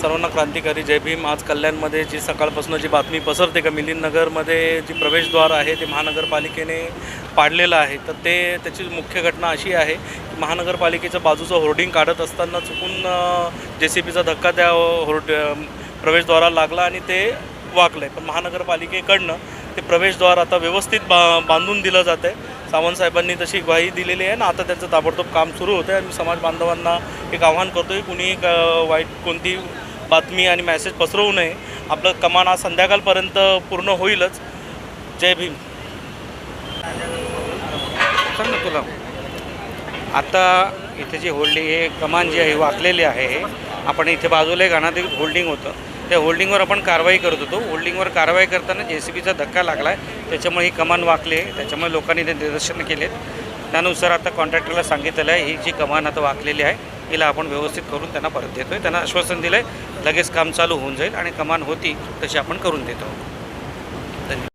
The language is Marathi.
सर्वांना क्रांतिकारी. जय भीम. आज कल्याणमध्ये जी सकाळपासून जी बातमी पसरते का मिलिंदनगरमध्ये जी प्रवेशद्वार आहे ते महानगरपालिकेने पाडलेलं आहे. तर ते त्याची मुख्य घटना अशी आहे की महानगरपालिकेच्या बाजूचं होर्डिंग काढत असताना चुकून जे सी पीचा धक्का त्या होर्ड प्रवेशद्वाराला लागला आणि ते वाकलं आहे पण महानगरपालिकेकडनं ते प्रवेशद्वार आता व्यवस्थित बा बांधून दिलं जातं आहे सावंत साहेबांनी तशी ग्वाही दिलेली आहे ना आता त्यांचं ताबडतोब काम सुरू होतं आहे आणि समाज बांधवांना एक आव्हान करतो की कुणी वाईट कोणती बातमी आणि मॅसेज पसरवू नये. आपलं कमान आज संध्याकाळपर्यंत पूर्ण होईलच. जय भीम. सांग ना तुला. आता इथे जी होल्डिंग हे कमान जी आहे वाकलेली आहे आपण इथे बाजूला एक अनाधिक होल्डिंग होतं. त्या होल्डिंगवर आपण कारवाई करत होतो. होल्डिंगवर कारवाई करताना जे सी बीचा धक्का लागला आहे त्याच्यामुळे ही कमान वाकली आहे. त्याच्यामुळे लोकांनी ते निदर्शनं केले त्यानुसार आता कॉन्ट्रॅक्टरला सांगितलेलं आहे ही जी कमान आता वाकलेली आहे हिला आपण व्यवस्थित करून त्यांना परत देतो आहे त्यांना आश्वासन दिलं आहे लगेच काम चालू होऊन जाईल आणि कमान होती तशी आपण करून देतो. धन्यवाद.